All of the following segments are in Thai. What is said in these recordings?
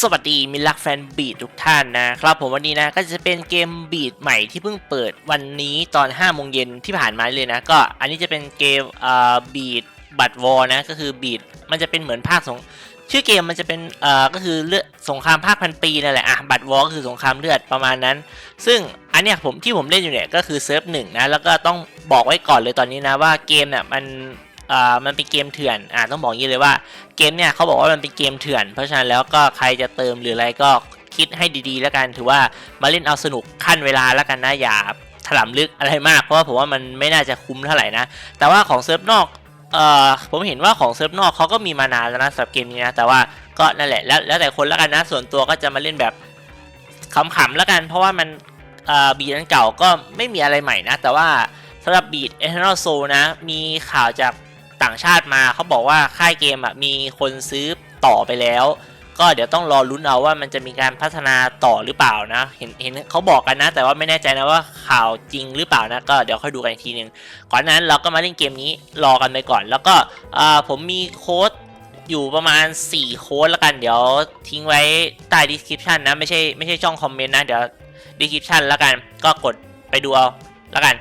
สวัสดีมิตรรักแฟนบีดทุกท่านนะครับผมวันนี้นะก็จะเป็นเกมบีดใหม่ที่เพิ่งเปิดวันนี้ตอน5โมงเย็นที่ผ่านมาเลยนะ ก็อันนี้จะเป็นเกมเอ่าบีดบัตวอนะก็คือบีดมันจะเป็นเหมือนภาคสงชื่อเกมมันจะเป็นเอ่อก็คือเลือดสงครามภาคพันปีนั่นแหละอะบัตวอก็คือสงครามเลือดประมาณนั้น ซึ่งอันเนี้ยผมที่ผมเล่นอยู่เนี่ยก็คือเซิร์ฟหนึ่งนะแล้วก็ต้องบอกไว้ก่อนเลยตอนนี้นะว่าเกมเนี่ยมัน อ่ามันเป็นเกมเถื่อนอ่าต้องบอกงี้เลยว่าเกมเนี่ยเขาบอกว่ามันเป็นเกมเถื่อน เพราะฉะนั้นแล้วก็ใครจะเติมหรืออะไรก็คิดให้ดีๆ แล้วกันถือว่ามาเล่นเอาสนุกขั้นเวลาแล้วกันนะอย่าถลำลึกอะไรมากเพราะว่าผมว่ามันไม่น่าจะคุ้มเท่าไหร่นะ แต่ว่าของเซิร์ฟนอกเอ่อผมเห็นว่าของเซิร์ฟนอกเขาก็มีมานานแล้วนะสำหรับเกมนี้นะแต่ว่าก็นั่นแหละแล้วแล้วแต่คนแล้วกันนะส่วนตัวก็จะมาเล่นแบบขำๆแล้วกัน เพราะว่ามันเอ่อบีดอันเก่าก็ไม่มีอะไรใหม่นะ แต่ว่าสำหรับบีด Eternal Soul นะ มีข่าวจาก ต่างชาติมาเขาบอกว่าค่ายเกมอะมีคนซื้อต่อไปแล้ว ก็เดี๋ยวต้องรอลุ้นเอาว่ามันจะมีการพัฒนาต่อหรือเปล่านะ เห็นเห็นเขาบอกกันนะ แต่ว่าไม่แน่ใจนะว่าข่าวจริงหรือเปล่านะก็เดี๋ยวค่อยดูกันอีกทีหนึ่งก่อนนั้นเราก็มาเล่นเกมนี้รอกันไปก่อน แล้วก็ผมมีโค้ดอยู่ประมาณ 4 โค้ดแล้วกันเดี๋ยวทิ้งไว้ใต้ description นะ ไม่ใช่ไม่ใช่ช่องคอมเมนต์นะ เดี๋ยว description แล้วกันก็กดไปดูเอาแล้วกัน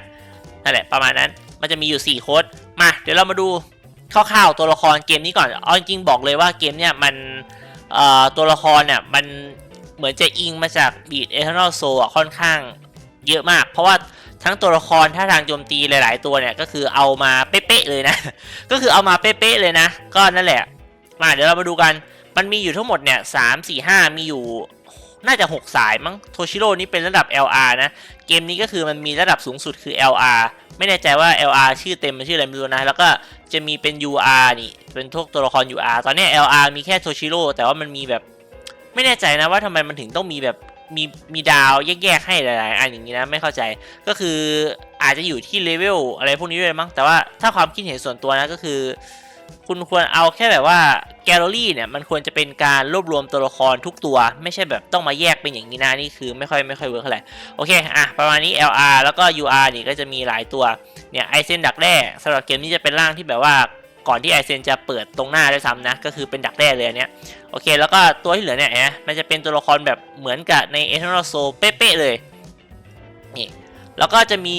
นั่นแหละประมาณนั้นมันจะมีอยู่ 4 โค้ดมา เดี๋ยวเรามาดู คร่าวๆตัวละครเกมนี้ก่อนเอาจริงๆบอกเลยว่าเกมเนี่ยมันตัวละครเนี่ยมันเหมือนจะอิงมาจาก Beat Eternal Soul อะค่อนข้างเยอะมาก เพราะว่าทั้งตัวละครท่าทางโจมตีหลาย ๆ ตัวเนี่ยก็คือเอามาเป๊ะๆเลยนะ ก็คือเอามาเป๊ะๆเลยนะ ก็นั่นแหละ มาเดี๋ยวเรามาดูกัน มันมีอยู่ทั้งหมดเนี่ยสามสี่ห้ามีอยู่ น่าจะ 6 สายมั้งโทชิโร่นี่เป็นระดับ LR นะ เกมนี้ก็คือมันมีระดับสูงสุดคือ LR ไม่แน่ใจว่า LR ชื่อเต็มมันชื่ออะไรไม่รู้นะ แล้วก็จะมีเป็น UR นี่ เป็นทุกตัวละคร UR ตอนนี้ LR มีแค่โทชิโร่แต่ว่ามันมีแบบ ไม่แน่ใจนะว่าทำไมมันถึงต้องมีแบบมีมีดาวแยกๆให้หลายๆอันอย่างนี้นะไม่เข้าใจก็คืออาจจะอยู่ที่เลเวลอะไรพวกนี้ด้วยมั้งแต่ว่าถ้าความคิดเห็นส่วนตัวนะก็คือ คุณควรเอาแค่แบบว่า แกลเลอรี่เนี่ยมันควรจะเป็นการรวบรวมตัวละครทุกตัว ไม่ใช่แบบต้องมาแยกเป็นอย่างนี้นะนี่คือไม่ค่อยไม่ค่อยเวิร์กเท่าไหร่โอเคอะประมาณนี้ LR แล้วก็ UR นี่ก็จะมีหลายตัวเนี่ยไอเซนดักแร่สำหรับเกมนี้จะเป็นร่างที่แบบว่าก่อนที่ไอเซนจะเปิดตรงหน้าด้วยซ้ำนะ ก็คือเป็นดักแร่เลยอันเนี้ยโอเค แล้วก็ตัวที่เหลือเนี่ยเห็นไหมมันจะเป็นตัวละครแบบเหมือนกับใน Eternal Soul เป๊ะๆเลยนี่ แล้วก็จะมี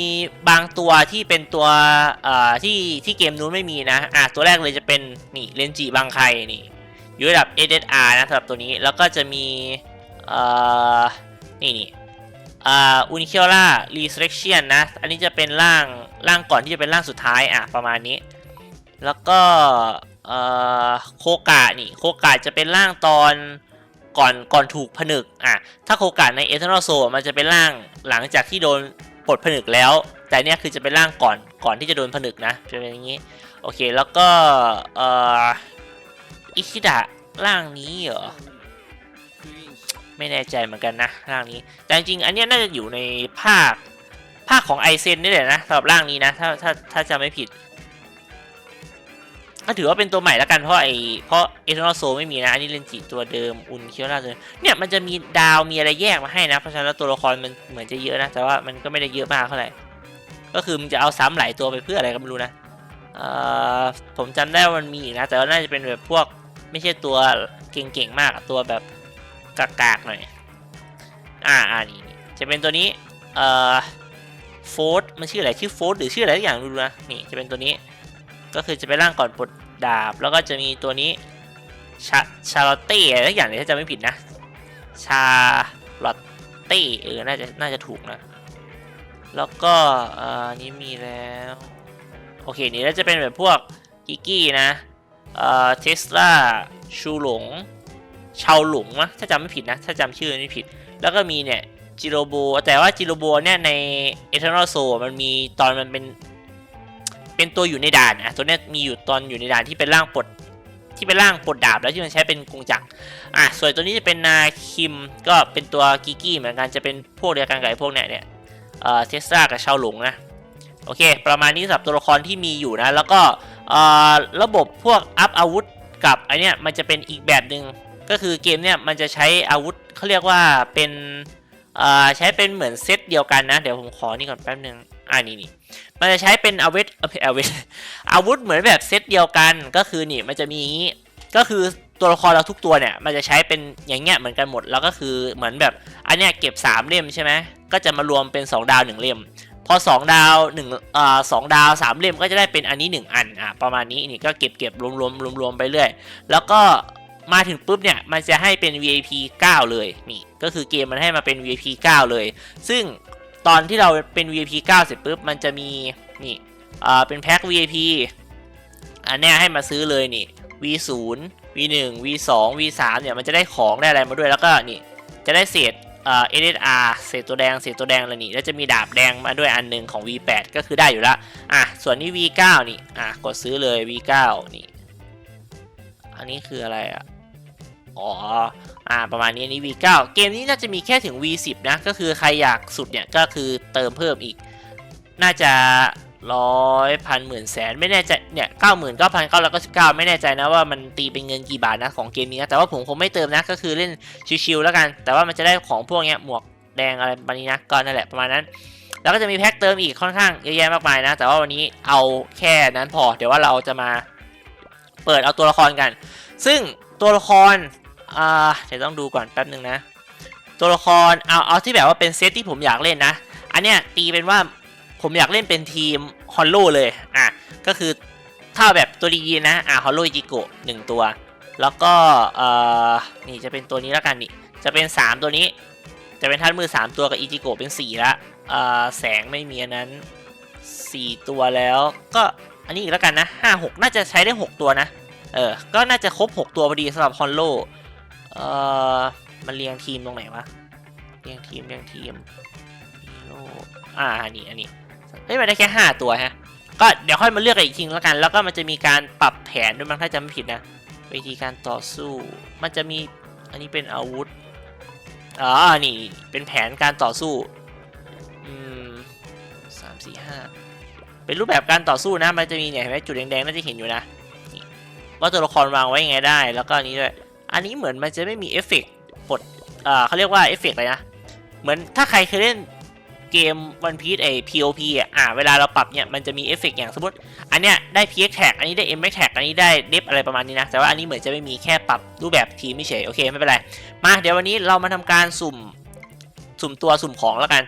บางตัวที่เป็นตัวที่ที่เกมนู้นไม่มีนะอะตัวแรกเลยจะเป็นนี่เลนจิบางไคนี่อยู่ระดับ SSR นะสำหรับตัวนี้แล้วก็จะมีนี่นี่อุนิเคียร่ารีสเ e คเชียนนะ อันนี้จะเป็นร่างร่างก่อนที่จะเป็นร่างสุดท้ายอะประมาณนี้ แล้วก็โคกะนี่โคกะจะเป็นร่างตอนก่อนก่อนถูกผนึกอะถ้าโคกะใน Eternal Soul มันจะเป็นร่างหลังจากที่โดน ปลดผนึกแล้ว แต่เนี่ยคือจะเป็นร่างก่อนก่อนที่จะโดนผนึกนะจะเป็นอย่างนี้ โอเคแล้วก็เอ่ออิชิดะร่างนี้เหรอไม่แน่ใจเหมือนกันนะร่างนี้ แต่จริงอันนี้น่าจะอยู่ในภาคภาคของไอเซนนี่แหละนะสำหรับร่างนี้นะถ้าถ้าถ้าจะไม่ผิด ก็ถือว่าเป็นตัวใหม่แล้วกันเพราะไอเพราะเอทนอลโซไม่มีนะอันนี้เลนจิตัวเดิมอุนเคียวราเลยเนี่ยมันจะมีดาวมีอะไรแยกมาให้นะเพราะฉะนั้นตัวละครมันเหมือนจะเยอะนะแต่ว่ามันก็ไม่ได้เยอะมากเท่าไหร่ก็คือมันจะเอาซ้ำหลายตัวไปเพื่ออะไรก็ไม่รู้นะเอ่อผมจำได้ว่ามันมีนะ แต่ว่าน่าจะเป็นแบบพวกไม่ใช่ตัวเก่งๆมากตัวแบบกากๆหน่อยอ่าอ่านี่นี่จะเป็นตัวนี้เอ่อโฟร์มันชื่ออะไรชื่อโฟร์หรือชื่ออะไรสักอย่างดูนะนี่จะเป็นตัวนี้ ก็คือจะเป็นร่างก่อนปลดดาบ แล้วก็จะมีตัวนี้ชาชาลอตเต้อะไรสักอย่างเนี่ยถ้าจำไม่ผิดนะ ชาลอตเต้เออ น่าจะ น่าจะถูกนะ แล้วก็เอ่อนี้มีแล้ว โอเค นี่แล้วจะเป็นแบบพวกกิกกี้นะเอ่อเทสลาชูหลง ชาวหลงนะถ้าจำไม่ผิดนะ ถ้าจำชื่อไม่ผิด แล้วก็มีเนี่ยจิโรโบ แต่ว่าจิโรโบเนี่ยใน Eternal Soul มันมีตอนมันเป็น เป็นตัวอยู่ในด่านอะตัวเนี้ยมีอยู่ตอนอยู่ในด่านที่เป็นร่างปลดที่เป็นร่างปลดดาบแล้วที่มันใช้เป็นกงจักรอะส่วนตัวนี้จะเป็นนาคิมก็เป็นตัวกิกกี้เหมือนกันจะเป็นพวกเดียวกันกับพวกเนี้ยเนี่ยเอ่อเทสลากับชาวหลงนะโอเค ประมาณนี้สำหรับตัวละครที่มีอยู่นะ แล้วก็เอ่อระบบพวกอัพอาวุธกับไอเนี้ยมันจะเป็นอีกแบบหนึ่งก็คือเกมเนี่ยมันจะใช้อาวุธเขาเรียกว่าเป็นเอ่อใช้เป็นเหมือนเซตเดียวกันนะ เดี๋ยวผมขอนี่ก่อนแป๊บนึง อ่านี่นี่มันจะใช้เป็นอาวุธอาวุธอาวุธเหมือนแบบเซตเดียวกันก็คือนี่มันจะมีอย่างนี้ก็คือตัวละครเราทุกตัวเนี่ยมันจะใช้เป็นอย่างเงี้ยเหมือนกันหมดแล้วก็คือเหมือนแบบอันเนี้ยเก็บ 3 เล่มใช่ไหมก็จะมารวมเป็น 2 ดาว 1 เล่ม พอ 2 ดาว1อ่าสองดาว 3 เล่มก็จะได้เป็นอันนี้ 1 อันอะประมาณนี้นี่ก็เก็บเก็บรวมรวมรวมรวมไปเรื่อย แล้วก็มาถึงปุ๊บเนี่ยมันจะให้เป็น VIP 9 เลยนี่ก็คือเกมมันให้มาเป็น VIP 9 เลย ซึ่ง ตอนที่เราเป็น VIP 9 เสร็จปุ๊บมันจะมีนี่อ่าเป็นแพ็ค VIP อันเนี้ยให้มาซื้อเลยนี่ V0 V1 V2 V3 เนี่ยมันจะได้ของได้อะไรมาด้วยแล้วก็นี่จะได้เศษเอ่อ SSR เศษตัวแดงเศษตัวแดงอะไรนี่แล้วจะมีดาบแดงมาด้วยอันหนึ่งของ V8 ก็คือได้อยู่ล้วอะส่วนนี้ V9 นี่อะกดซื้อเลย V9 นี่อันนี้คืออะไรอะอ๋อ อ่าประมาณนี้นนี้ V9 เกมนี้น่าจะมีแค่ถึง V10 นะ ก็คือใครอยากสุดเนี่ยก็คือเติมเพิ่มอีก น่าจะร้อยพันหมื่นแสนไม่แน่ใจเนี่ยเก้าหมื่นเก้าพันเก้าร้อยเก้าสิบเก้าไม่แน่ใจนะว่ามันตีเป็นเงินกี่บาทนะของเกมนี้นะแต่ว่าผมคงไม่เติมนะก็คือเล่นชิวๆแล้วกัน แต่ว่ามันจะได้ของพวกเนี้ยหมวกแดงอะไรประมาณนี้นะก็นั่นแหละประมาณนั้น แล้วก็จะมีแพ็คเติมอีกค่อนข้างเยอะแยะมากมายนะ แต่ว่าวันนี้เอาแค่นั้นพอ เดี๋ยวว่าเราจะมาเปิดเอาตัวละครกัน ซึ่งตัวละคร อ่าเดี๋ยวต้องดูก่อนแป๊บหนึ่งนะ ตัวละครเอาเอาที่แบบว่าเป็นเซตที่ผมอยากเล่นนะ อันเนี้ยตีเป็นว่าผมอยากเล่นเป็นทีมฮอลโลเลยอะก็คือถ้าแบบตัวดีๆนะอะฮอลโลจิโกะหนึ่งตัว แล้วก็เอ่อนี่จะเป็นตัวนี้แล้วกันนี่จะเป็น 3 ตัวนี้ จะเป็นท่านมือ 3 ตัวกับอิจิโกะเป็น4ละเอ่อแสงไม่มีอันนั้น 4 ตัวแล้วก็อันนี้อีกแล้วกันนะ5 6 น่าจะใช้ได้ 6 ตัวนะ เออ ก็น่าจะครบ 6 ตัวพอดีสำหรับฮอลโล เอ่อมันเรียงทีมตรงไหนวะ เรียงทีมเรียงทีมโอ่าอันนี้อันนี้เฮ้ยมันได้แค่5ตัวฮะ ก็เดี๋ยวค่อยมาเลือกกันอีกทีแล้วกัน แล้วก็มันจะมีการปรับแผนด้วยมั้งถ้าจำไม่ผิดนะ วิธีการต่อสู้ มันจะมีอันนี้เป็นอาวุธอ๋อนี่เป็นแผนการต่อสู้ อืมสามสี่ห้าเป็นรูปแบบการต่อสู้นะ มันจะมีเนี่ยเห็นไหมจุดแดงๆน่าจะเห็นอยู่นะว่าตัวละครวางไว้ยังไงได้ แล้วก็อันนี้ด้วย อันนี้เหมือนมันจะไม่มีเอฟเฟกต์ปลดเขาเรียกว่าเอฟเฟกต์อะไรนะ เหมือนถ้าใครเคยเล่นเกมวันพี e ไอ POP อะอ่าเวลาเราปรับเนี่ยมันจะมีเอฟเฟกต์อย่างสมมติ อันเนี้ยได้ PX tag อันนี้ได้ MX tag อันนี้ได้ dep อะไรประมาณนี้นะ แต่ว่าอันนี้เหมือนจะไม่มีแค่ปรับรูปแบบทีมเฉยโอเคไม่เป็นไร มาเดี๋ยววันนี้เรามาทำการสุ่มสุ่มตัวสุ่มของแล้วกัน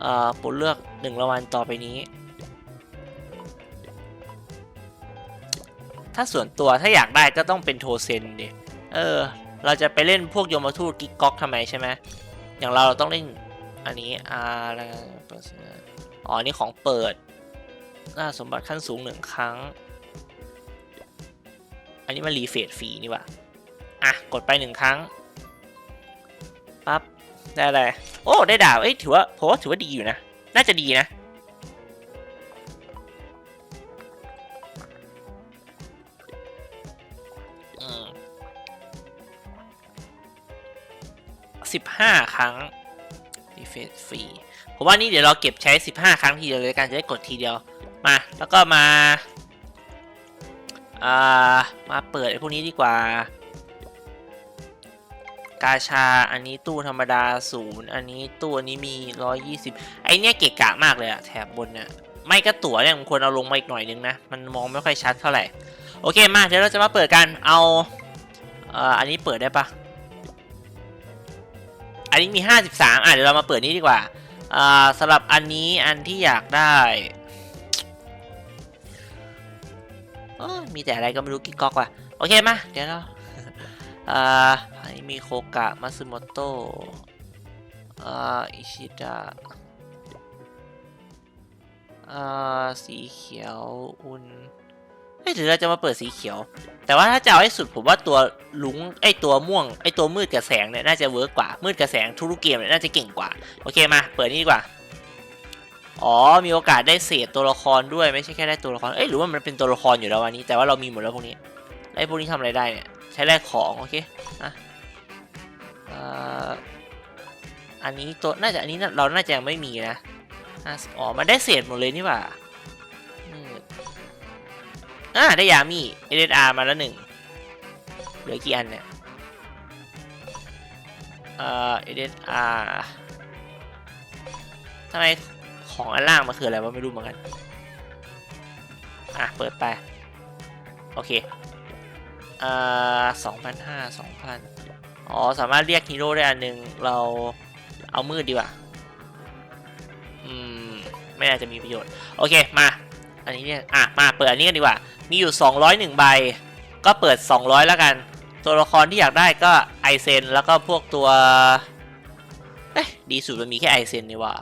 เอ่อปลดเลือกหนึ่งรางวัลต่อไปนี้ ถ้าส่วนตัวถ้าอยากได้ก็ต้องเป็นโทเซนดิ เออ เราจะไปเล่นพวกโยมทูตกิ๊กก๊อกทำไมใช่ไหมอย่างเราเราต้องเล่นอันนี้อะไรอ๋อนี่ของเปิดหน้าสมบัติขั้นสูงหนึ่งครั้ง อันนี้มันรีเฟรชฟรีนี่ว่าอะ กดไปหนึ่งครั้งปั๊บได้อะไรโอ้ ได้ดาบเอ้ยถือว่าผมว่าถือว่าดีอยู่นะ น่าจะดีนะ 15 ครั้งรีเฟซฟรีผมว่านี่เดี๋ยวเราเก็บใช้ 15 ครั้งทีเดียวเลยการจะได้กดทีเดียวมาแล้วก็มาอ่ามาเปิดไอ้พวกนี้ดีกว่า กาชาอันนี้ตู้ธรรมดาศูนย์อันนี้ตู้อันนี้มี 120 ไอเนี้ยเกะกะมากเลยอะแถบบนเนี่ยไม่ก็ตั๋วเนี่ยมันควรเอาลงมาอีกหน่อยนึงนะ มันมองไม่ค่อยชัดเท่าไหร่ โอเคมาเดี๋ยวเราจะมาเปิดกันเอาเอ่ออันนี้เปิดได้ปะ อันนี้มี 53 อะเดี๋ยวเรามาเปิดนี้ดีกว่าอ่าสำหรับอันนี้อันที่อยากได้เอ้ยมีแต่อะไรก็ไม่รู้กิ๊กก๊อกว่ะ โอเคมาเดี๋ยวเราอ่าอันนี้มีโคกะมาซึโมโตะอ่าอิชิดะอ่าสีเขียว อุน เฮ้ยหรือเราจะมาเปิดสีเขียว แต่ว่าถ้าจะเอาให้สุดผมว่าตัวลุงไอตัวม่วงไอตัวมืดกับแสงเนี่ยน่าจะเวิร์กกว่ามืดกับแสงทุกเกมเนี่ยน่าจะเก่งกว่า โอเคมา เปิดนี่ดีกว่า อ๋อมีโอกาสได้เศษตัวละครด้วยไม่ใช่แค่ได้ตัวละครเอ้ยหรือว่ามันเป็นตัวละครอยู่แล้ววันนี้ แต่ว่าเรามีหมดแล้วพวกนี้ไอพวกนี้ทำอะไรได้เนี่ยใช้แลกของโอเคนะอ่ออันนี้ตัวน่าจะอันนี้เราน่าจะยังไม่มีนะอ๋อมันได้เศษหมดเลยนี่หว่า อ่าได้ยามีเอเดอาร์มาแล้วหนึ่งเหลือกี่อันเนี่ยเอ่อเอเดอาร์ทำไมของอันล่างมันคืออะไรวะไม่รู้เหมือนกัน อะ เปิดไป โอเคอ่าสองพันห้าสองพันอ๋อ สามารถเรียกฮีโร่ได้อันหนึ่งเราเอามืดดีกว่า อืม ไม่น่าจะมีประโยชน์ โอเค มา อันนี้เนี่ยอะมาเปิดอันนี้กันดีกว่า มีอยู่ 201 ใบ ก็เปิด 200 แล้วกัน ตัวละครที่อยากได้ก็ไอเซนแล้วก็พวกตัวเอ๊ะดีสุดมันมีแค่ไอเซนนี่ว่า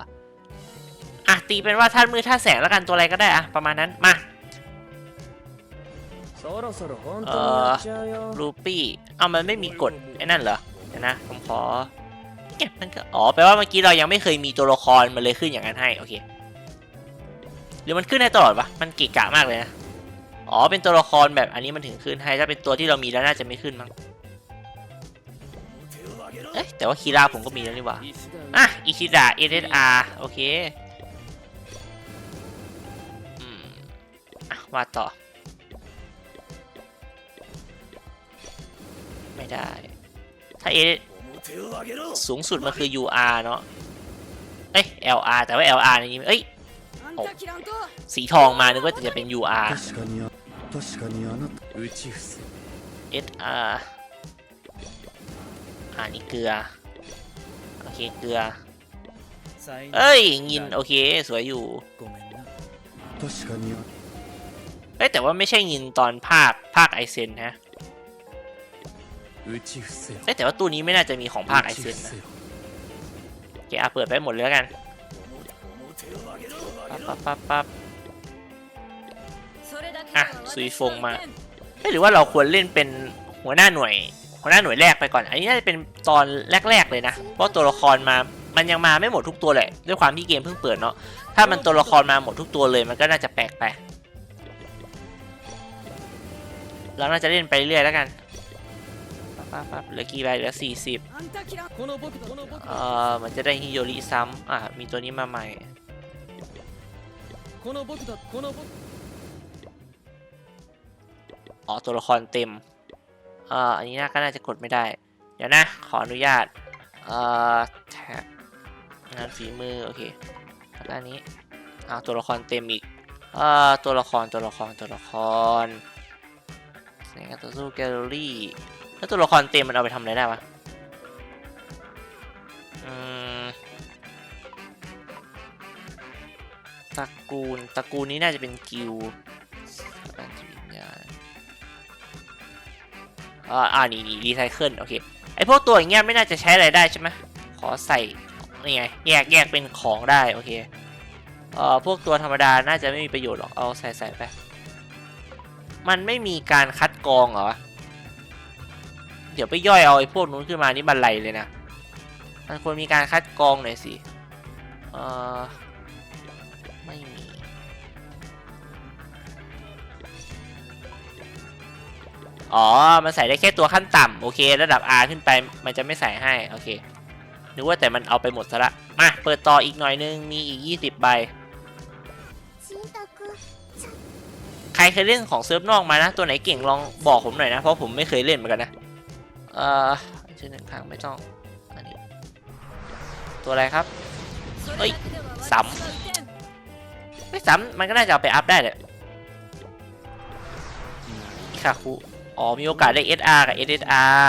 อะตีเป็นว่าท่านมือท่าแสงแล้วกันตัวอะไรก็ได้อะประมาณนั้นมาเออรูปี้เอามันไม่มีกฎไอ้นั่นเหรอเนะผมขอเก็บมันก็อ๋อแปลว่าเมื่อกี้เรายังไม่เคยมีตัวละครมันเลยขึ้นอย่างนั้นให้โอเค รือมันขึ้นให้ตลอดปะมันกิกะมากเลยนะ อ๋อ เป็นตัวละครแบบอันนี้มันถึงขึ้นให้ ถ้าเป็นตัวที่เรามีแล้วน่าจะไม่ขึ้นมั้ง เอ๊ะแต่ว่าคีราผมก็มีแล้วนี่หว่า อะ อิชิดะเอเดอาร์โอเคมาต่อ ไม่ได้ ถ้าเอสูงสุดมันคือ UR เนาะเอ้ย LR แต่ว่า LR ในนี้เอ้ย สีทองมานึกว่าจะเป็น UR SR อันนี้เกลือ โอเค เกลือ เอ้ย งิน โอเค สวยอยู่เอ้แต่ว่าไม่ใช่งินตอนภาค ภาคไอเซนนะเอ้แต่ว่าตู้นี้ไม่น่าจะมีของภาคไอเซนนะโอเคอะเปิดไปหมดเลยแล้วกัน ปั๊บปั๊บปั๊บปั๊บอะซุยฟงมาหรือว่าเราควรเล่นเป็นหัวหน้าหน่วย หัวหน้าหน่วยแรกไปก่อน อันนี้น่าจะเป็นตอนแรก ๆ เลยนะ เพราะตัวละครมา มันยังมาไม่หมดทุกตัวเลยด้วยความที่เกมเพิ่งเปิดเนาะ ถ้ามันตัวละครมาหมดทุกตัวเลย มันก็น่าจะแปลกไป เราน่าจะเล่นไปเรื่อยแล้วกันปั๊บปั๊บปั๊บเหลือกี่ใบเหลือสี่สิบเออมันจะได้ฮิโยริซ้ำอะ มีตัวนี้มาใหม่ この僕だこの僕 อ๋อ ตัวละครเต็ม เอ่อ อันนี้น่าก็น่าจะกดไม่ได้ เดี๋ยวนะ ขออนุญาต เอ่อ แท็กงานฝีมือ โอเคแล้วก็อันนี้อ้าวตัวละครเต็มอีก เอ่อ ตัวละคร ตัวละคร ตัวละครแสดงการต่อสู้แกลเลอรี่ แล้วตัวละครเต็มมันเอาไปทำอะไรได้วะอืม ตระกูลตระกูลนี้น่าจะเป็นกิลการจิตวิญญาณอ่าอ่านี่นี่รีไซเคิลโอเค ไอพวกตัวอย่างเงี้ยไม่น่าจะใช้อะไรได้ใช่ไหมขอใส่นี่ไงแยกแยกเป็นของได้โอเคเอ่อพวกตัวธรรมดาน่าจะไม่มีประโยชน์หรอกเอาใส่ใส่ไป มันไม่มีการคัดกรองเหรอ เดี๋ยวไปย่อยเอาไอ้พวกนู้นขึ้นมานี่บันไลเลยนะ มันควรมีการคัดกรองหน่อยสิ เอ่อ อ๋อ มันใส่ได้แค่ตัวขั้นต่ำโอเค ระดับ R ขึ้นไป มันจะไม่ใส่ให้ โอเค นึกว่าแต่มันเอาไปหมดซะละ มา เปิดต่ออีกหน่อยนึง มีอีก 20 ใบ ใครเคยเล่นของเซิร์ฟนอกมานะ ตัวไหนเก่งลองบอกผมหน่อยนะ เพราะผมไม่เคยเล่นเหมือนกันนะ เอ่อชื่อหนึ่งทางไม่ต้อง อันนี้ ตัวอะไรครับเอ้ยซ้ำไม่ซ้ำมันก็น่าจะเอาไปอัพได้แหละคาคู อ๋อมีโอกาสได้ SR กับ SSR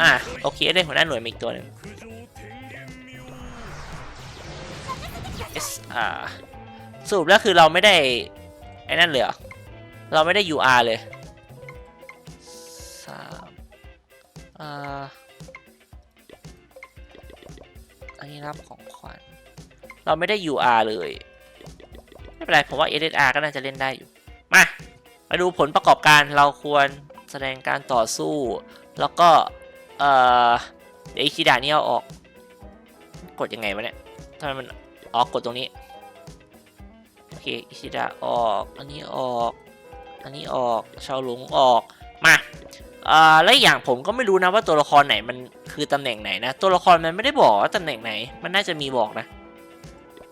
อะโอเคได้หัวหน้าหน่วยมาอีกตัวหนึ่ง SR สรุปแล้วคือเราไม่ได้ไอ้นั่นเลยเหรอเราไม่ได้ UR เลยสามอ่าอันนี้รับของขวัญเราไม่ได้ UR เลย ไม่เป็นไรผมว่า SSR ก็น่าจะเล่นได้อยู่ มา มาดูผลประกอบการเราควรแสดงการต่อสู้ แล้วก็ เอ่อ เดี๋ยวอิคิดะนี่เอาออก กดยังไงวะเนี่ยทำไมมันออกกดตรงนี้ โอเคอิชิดะออก อันนี้ออก อันนี้ออกชาวหลงออก มาอ่อแล้วอย่างผมก็ไม่รู้นะว่าตัวละครไหนมันคือตำแหน่งไหนนะ ตัวละครมันไม่ได้บอกว่าตำแหน่งไหน มันน่าจะมีบอกนะ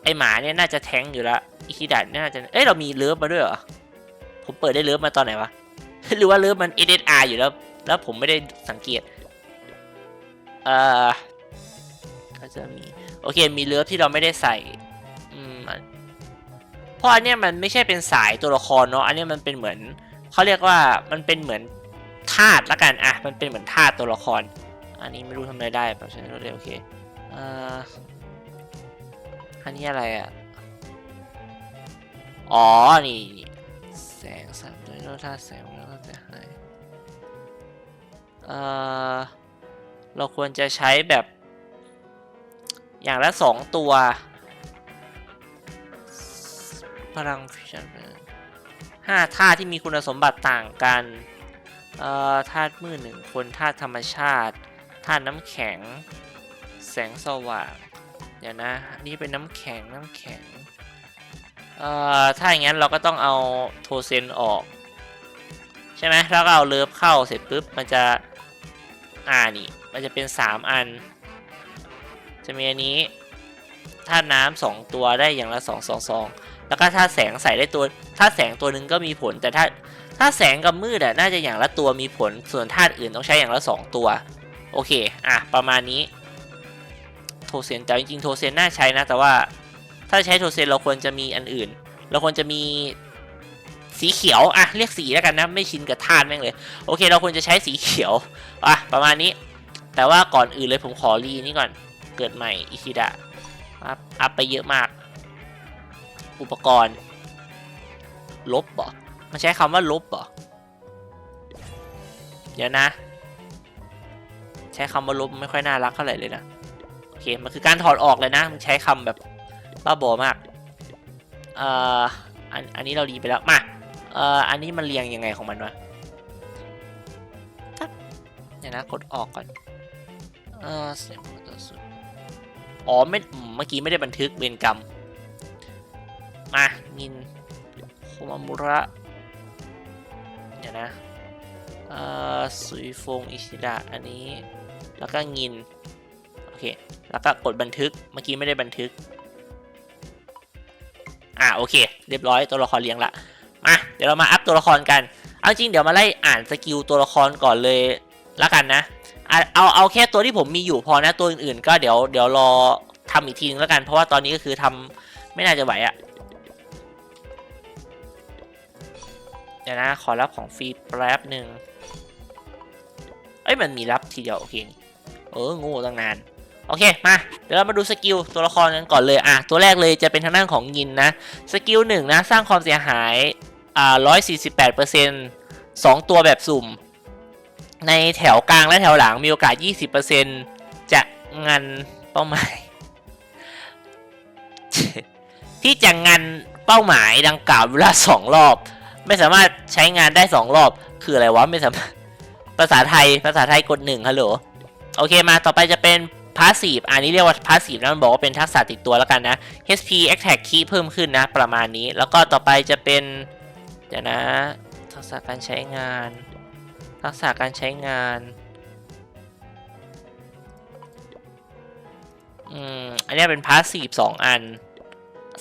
ไอหมาเนี่ยน่าจะแทงอยู่แล้วอิคิดะน่าจะ เอ้ยเรามีเลิฟมาด้วยเหรอ ผมเปิดได้เลิฟมาตอนไหนวะ หรือว่าเลิฟมัน SSR อยู่แล้ว แล้วผมไม่ได้สังเกตเอ่อก็จะมี โอเค มีเลิฟที่เราไม่ได้ใส่อืมเพราะอันเนี้ยมันไม่ใช่เป็นสายตัวละครเนาะ อันเนี้ยมันเป็นเหมือนเขาเรียกว่ามันเป็นเหมือนธาตุละกัน อะ มันเป็นเหมือนธาตุตัวละคร อันนี้ไม่รู้ทำอะไรได้แบบฉันรู้เลยโอเคเอ่ออันนี้อะไรอะ อ๋อ นี่ แสงสัตว์ด้วยล้วถ้าแสงแล้วก็จะหายเอ่อเราควรจะใช้แบบ อย่างละสองตัว พลังฟิชชั่นห้าธาตุที่มีคุณสมบัติต่างกันเอ่อธาตุมืดหนึ่งคนธาตุธรรมชาติธาตุน้ำแข็ง แสงสว่างเดี๋ยวนะ นี่เป็นน้ำแข็งน้ำแข็ง เอ่อถ้าอย่างนั้นเราก็ต้องเอาโทเซนออก ใช่ไหมแล้วก็เอาเลิฟเข้าเสร็จปุ๊บมันจะอ่านี่มันจะเป็น 3 อัน จะมีอันนี้ธาตุน้ำสองตัวได้อย่างละ2 2 2แล้วก็ถ้าแสงใส่ได้ตัวถ้าแสงตัวหนึ่งก็มีผลแต่ถ้าถ้าแสงกับมืดอะน่าจะอย่างละตัวมีผลส่วนธาตุอื่นต้องใช้อย่างละ2ตัว โอเค อะ ประมาณนี้ โทเซนแต่จริงๆโทเซนน่าใช้นะ แต่ว่า ถ้าใช้โทเซนเราควรจะมีอันอื่น เราควรจะมีสีเขียวอะเรียกสีแล้วกันนะ ไม่ชินกับธาตุแม่งเลย โอเค เราควรจะใช้สีเขียวอะประมาณนี้ แต่ว่าก่อนอื่นเลยผมขอรีนี่ก่อนเกิดใหม่อิคิดะอัพอัพไปเยอะมาก อุปกรณ์ ลบเหรอมันใช้คำว่าลบเหรอเดี๋ยวนะ ใช้คำว่าลบไม่ค่อยน่ารักเท่าไหร่เลยนะโอเคมันคือการถอดออกเลยนะมันใช้คำแบบ บ้าบอมากเอ่ออันอันนี้เราดีไปแล้ว มาเอ่ออันนี้มันเรียงยังไงของมันวะครับเดี๋ยวนะกดออกก่อนเอ่อเสียงมันตัวสุดอ๋อไม่อืมเมื่อกี้ไม่ได้บันทึกเวรกรรม มางินโคมามุระเดี๋ยวนะเอ่อซุยฟงอิชิดะอันนี้ แล้วก็งิน โอเค แล้วก็กดบันทึกเมื่อกี้ไม่ได้บันทึก อ่าโอเค เรียบร้อยตัวละครเรียงละมาเดี๋ยวเรามาอัพตัวละครกัน เอาจริงเดี๋ยวมาไล่อ่านสกิลตัวละครก่อนเลยละกันนะเอาเอาแค่ตัวที่ผมมีอยู่พอนะตัวอื่นๆ ก็เดี๋ยวเดี๋ยวรอทำอีกทีนึงแล้วกัน เพราะว่าตอนนี้ก็คือทำไม่น่าจะไหวอะเดี๋ยวนะขอรับของฟรีแป๊บหนึ่งเอ้ยมันมีรับทีเดียวโอเคนี่เอองูตั้งนาน โอเคมาเดี๋ยวเรามาดูสกิลตัวละครกันก่อนเลยอะตัวแรกเลยจะเป็นทางด้านของยินนะสกิลหนึ่งนะสร้างความเสียหายอ่าร้อยสี่สิบแปดเปอร์เซ็นต์สองตัวแบบสุ่ม ในแถวกลางและแถวหลังมีโอกาส20%จะงันเป้าหมาย ที่จะงันเป้าหมายดังกล่าวเวลาสองรอบ ไม่สามารถใช้งานได้สองรอบ คืออะไรวะไม่สามารถภาษาไทยภาษาไทยกดหนึ่งฮัลโหลโอเคมาต่อไปจะเป็น พาสซีฟอันนี้เรียกว่าพาสซีฟนะมันบอกว่าเป็นทักษะติดตัวแล้วกันนะ HP Attack Key เพิ่มขึ้นนะ ประมาณนี้ แล้วก็ต่อไปจะเป็นเดี๋ยวนะ ทักษะการใช้งาน ทักษะการใช้งานอืมอันนี้เป็นพาสซีฟสองอัน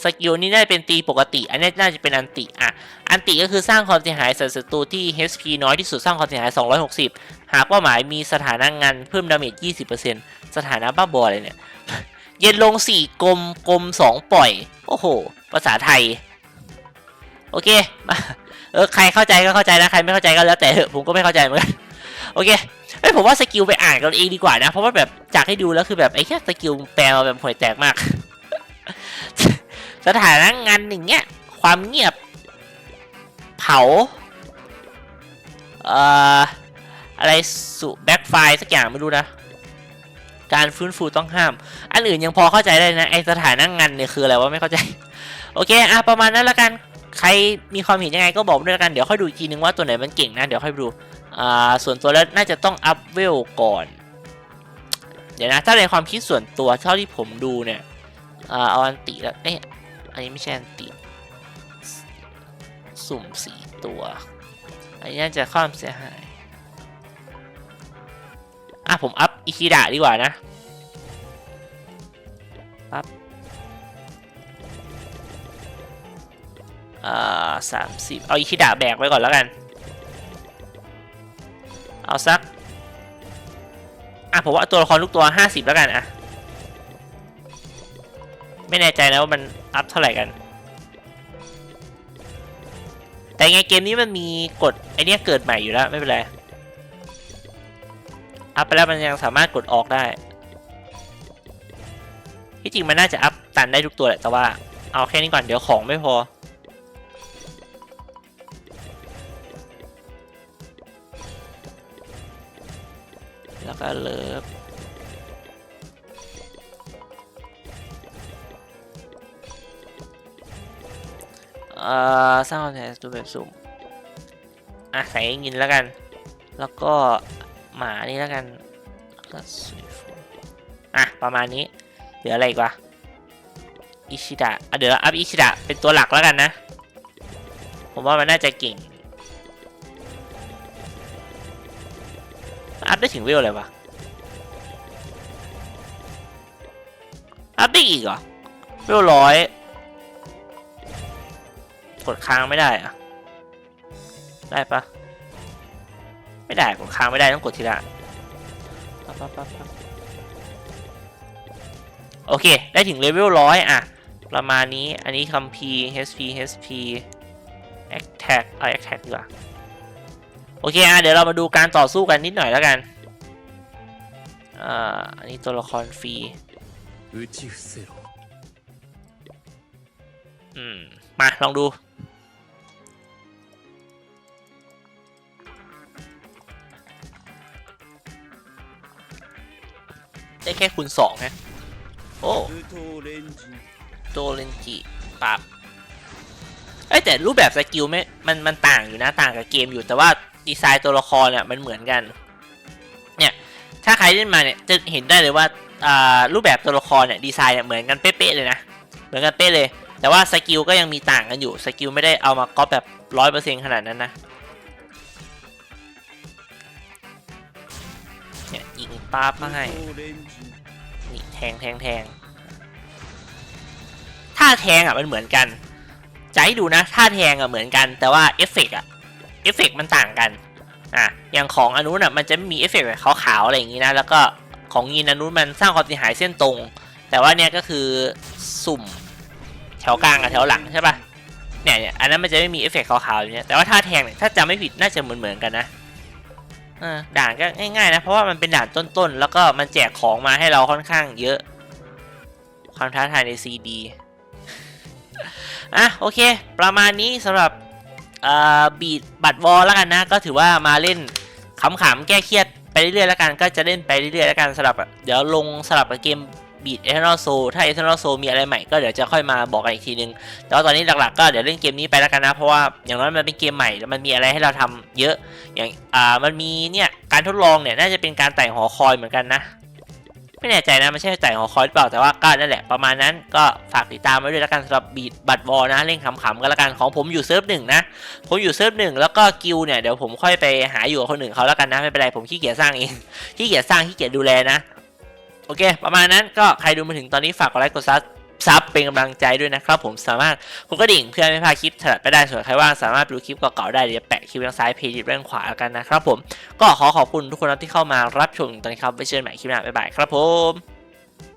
สกิลนี้น่าจะเป็นตีปกติ อันนี้น่าจะเป็นอันติอะอันติก็คือสร้างความเสียหายใส่ศัตรูที่ HP น้อยที่สุดสร้างความเสียหาย 260 หากเป้าหมายมีสถานะงานเพิ่มดาเมจ 20%สถานะบ้าบออะไรเนี่ย เย็นลง 4 กลมกลม 2 ปล่อย โอ้โห ภาษาไทย โอเคมาเออใครเข้าใจก็เข้าใจนะ ใครไม่เข้าใจก็แล้วแต่เถอะผมก็ไม่เข้าใจเหมือนกันโอเคเฮ้ยผมว่าสกิลไปอ่านกันเองดีกว่านะ เพราะว่าแบบจากให้ดูแล้วคือแบบไอ้แค่สกิลแปลมาแบบห่วยแตกมาก สถานะงานอย่างเงี้ย ความเงียบ เผา เอ่อ อะไรสุแบ็กไฟสักอย่างไม่รู้นะ การฟื้นฟูต้องห้าม อันอื่นยังพอเข้าใจได้นะ ไอสถานะงานเนี่ยคืออะไรวะไม่เข้าใจ โอเคอะประมาณนั้นล้วกัน ใครมีความเห็นยังไงก็บอกด้วยกัน เดี๋ยวค่อยดูอีกทีนึงว่าตัวไหนมันเก่งนะ เดี๋ยวค่อยดู อ่า ส่วนตัวแล้วน่าจะต้องอัพเวลก่อน เดี๋ยวนะ ถ้าในความคิดส่วนตัวเท่าที่ผมดูเนี่ย อ่า เอาอันติแล้วเอ๊ะ อันนี้ไม่ใช่อันติสุ่มสี่ตัว อันนี้น่าจะความเสียหาย อะ ผมอัพอิคิดะดีกว่านะปั๊บอ่าสามสิบเอาอิคิดะแบกไว้ก่อนแล้วกัน เอาสัก อะ ผมว่าตัวละครทุกตัวห้าสิบแล้วกันอะ ไม่แน่ใจนะว่ามันอัพเท่าไหร่กัน แต่ไงเกมนี้มันมีกฎไอเนี้ยเกิดใหม่อยู่แล้ว ไม่เป็นไร อัพไปแล้วมันยังสามารถกดออกได้ ที่จริงมันน่าจะอัพตันได้ทุกตัวแหละ แต่ว่าเอาแค่นี้ก่อนเดี๋ยวของไม่พอแล้วก็เลิฟ เอ่อสร้างคอนเทนต์ตัวแบบสุ่มอะใส่เงินแล้วกัน แล้วก็หมานี่แล้วกันก็สุยอะประมาณนี้เหลืออะไรอีกวะอิชิดะอะเดี๋ยวอัพอิชิดะเป็นตัวหลักแล้วกันนะ ผมว่ามันน่าจะเก่งอัพได้ถึงเวลเลยวะอัพได้อีกเหรอเวลร้อย กดค้างไม่ได้อะได้ปะไม่ได้กดค้างไม่ได้ต้องกดทีละโอเค ได้ถึงเลเวลร้อยอะประมาณนี้อันนี้คัมพี HP HP Attack เอา Attack ดีกว่าโอเคอะเดี๋ยวเรามาดูการต่อสู้กันนิดหน่อยแล้วกันอันนี้ตัวละครฟรีอืม มา ลองดู แค่คูณสองนะโอ้โตเรนจิปรับไอแต่รูปแบบสกิลไม่มันมันต่างอยู่นะต่างกับเกมอยู่แต่ว่าดีไซน์ตัวละครเนี่ยมันเหมือนกัน เนี่ยถ้าใครเล่นมาเนี่ยจะเห็นได้เลยว่าอ่ารูปแบบตัวละครเนี่ยดีไซน์เนี่ยเหมือนกันเป๊ะเลยนะเหมือนกันเป๊ะเลย แต่ว่าสกิลก็ยังมีต่างกันอยู่สกิลไม่ได้เอามาก๊อปแบบร้อยเปอร์เซ็นต์ขนาดนั้นนะเนี่ยยิงป้าบมาให้ นี่แทงแทงแทงท่าแทงอะมันเหมือนกันจะให้ดูนะท่าแทงอะเหมือนกัน แต่ว่าเอฟเฟกต์อะเอฟเฟกต์มันต่างกันอะอย่างของอนุน่ะมันจะไม่มีเอฟเฟกต์แบบขาวๆอะไรอย่างงี้นะแล้วก็ของยีนอนุนมันสร้างความเสียหายเส้นตรง แต่ว่าเนี่ยก็คือสุ่มแถวกลางกับแถวหลังใช่ปะเนี่ยเนี่ยอันนั้นมันจะไม่มีเอฟเฟกต์ขาวๆอยู่เนี่ยแต่ว่าท่าแทงเนี่ยถ้าจำไม่ผิดน่าจะเหมือนๆกันนะ ด่านก็ง่ายๆนะ เพราะว่ามันเป็นด่านต้นๆ แล้วก็มันแจกของมาให้เราค่อนข้างเยอะ ความท้าทายในซีดีอะโอเค ประมาณนี้สำหรับบีดบัตรวอลแล้วกันนะ ก็ถือว่ามาเล่นขำๆแก้เครียดไปเรื่อยๆแล้วกัน ก็จะเล่นไปเรื่อยๆแล้วกันสำหรับ เดี๋ยวลงสลับกับเกม บีดเอเทอร์นอลโซถ้าเอเทอร์นอลโซมีอะไรใหม่ก็เดี๋ยวจะค่อยมาบอกกันอีกทีนึง แต่ว่าตอนนี้หลักๆก็เดี๋ยวเล่นเกมนี้ไปแล้วกันนะ เพราะว่าอย่างน้อยมันเป็นเกมใหม่แล้วมันมีอะไรให้เราทำเยอะอย่างอ่ามันมีเนี่ยการทดลองเนี่ยน่าจะเป็นการไต่งหอคอยเหมือนกันนะไม่แน่ใจนะไม่ใช่ไต่งหอคอยหรือเปล่าแต่ว่าก็นั่นแหละประมาณนั้นก็ฝากติดตามไว้ด้วยแล้วกันสำหรับบีดบัตรวอลนะเล่นขำๆกันแล้วกันของผมอยู่เซิร์ฟหนึ่งนะผมอยู่เซิร์ฟหนึ่งแล้วก็กิลเนี่ยเดี๋ยวผมค่อยไปหาอยู่กับคนอื่นเขาแล้วกันนะไม่เป็นไรผมขี้เกียจสร้างเองขี้เกียจสร้างขี้เกียจดูแลนะ อเค ประมาณนั้นก็ใครดูมาถึงตอนนี้ฝากกดไลค์กดซับซับเป็นกำลังใจด้วยนะครับผมสามารถกดกระดิ่งเพื่อไม่พลาดคลิปถัดไปได้ส่วนใครว่างสามารถดูคลิปเก่าๆได้เดี๋ยวแปะคลิปด้านซ้ายเพจด้านขวาแล้วกันนะครับผมก็ขอขอบคุณทุกคนที่เข้ามารับชมตอนนี้ครับไว้เจอกันใหม่คลิปหน้าบ๊ายบายครับผม